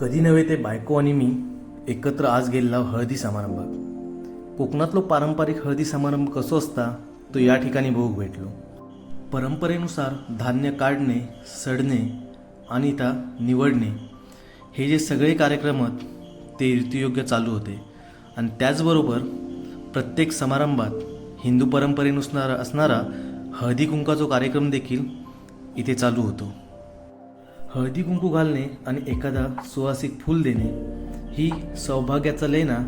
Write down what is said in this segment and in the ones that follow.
कधी नव्हे ते बायको आणि मी एकत्र आज गेलेला हळदी समारंभात कोकणातलो पारंपरिक हळदी समारंभ कसो असता तो या ठिकाणी बघू भेटलो. परंपरेनुसार धान्य काढणे सडणे आणि त्या निवडणे हे जे सगळे कार्यक्रम आहेत ते ऋतुयोग्य चालू होते. आणि त्याचबरोबर प्रत्येक समारंभात हिंदू परंपरेनुसार असणारा हळदी कुंकाचा कार्यक्रम देखील इथे चालू होतो. हळदी कुंकू घालणे आणि एखादा सुवासिक फूल देणे ही सौभाग्याचा लेना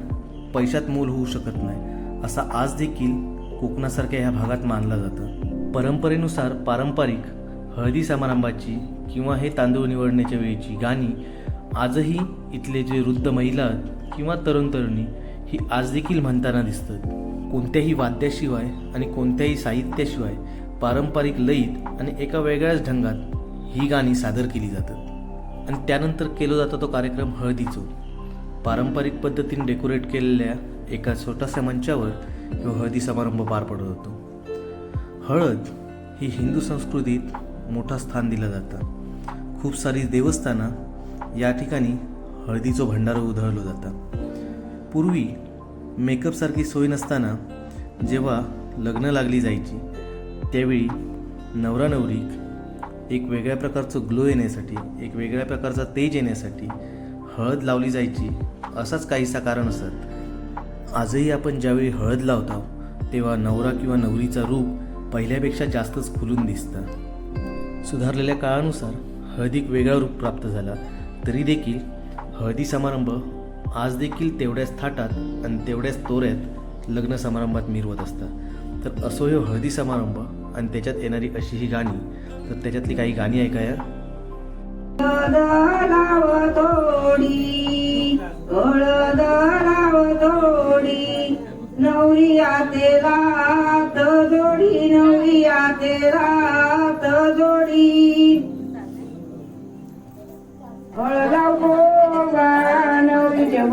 पैशात मोल होऊ शकत नाही असा आज देखील कोकणासारख्या ह्या भागात मानला जातं. परंपरेनुसार पारंपरिक हळदी समारंभाची किंवा हे तांदूळ निवडण्याच्या वेळीची गाणी आजही इथले जे वृद्ध महिला किंवा तरुण तरुणी ही आज देखील म्हणताना दिसतात. कोणत्याही वाद्याशिवाय आणि कोणत्याही साहित्याशिवाय पारंपरिक लयीत आणि एका वेगळ्याच ढंगात ही गाणी सादर केली जातात. आणि त्यानंतर केला जातो तो कार्यक्रम हळदीचो. पारंपरिक पद्धतीने डेकोरेट केलेल्या एका छोट्याशा मंचावर ह्यो हळदी समारंभ पार पडत होतो. हळद ही हिंदू संस्कृतीत मोठा स्थान दिलं जातं. खूप सारी देवस्थानं या ठिकाणी हळदीचं भंडार उधळलं जातं. पूर्वी मेकअपसारखी सोय नसताना जेव्हा लग्न लागली जायची त्यावेळी नवरा नवरी एक वेगळ्या प्रकारचं ग्लो येण्यासाठी एक वेगळ्या प्रकारचा तेज येण्यासाठी हळद लावली जायची असाच काहीसा कारण असत. आजही आपण ज्यावेळी हळद लावतो तेव्हा नवरा किंवा नवरीचा रूप पहिल्यापेक्षा जास्तच खुलून दिसतं. सुधारलेल्या काळानुसार हळदीक वेगळा रूप प्राप्त झाला तरी देखील हळदी समारंभ आज देखील तेवढ्याच थाटात आणि तेवढ्याच तोऱ्यात लग्न समारंभात मिरवत असतात तर असो हे हळदी समारंभ आणि त्याच्यात येणारी अशी ही गाणी तर त्याच्यातली काही गाणी ऐकाया हळद लाव हळद लाव थोडी नवरी आते रात जोडी नवरी आते रात जोडी. हळदाव लाव हो, नवरीच्या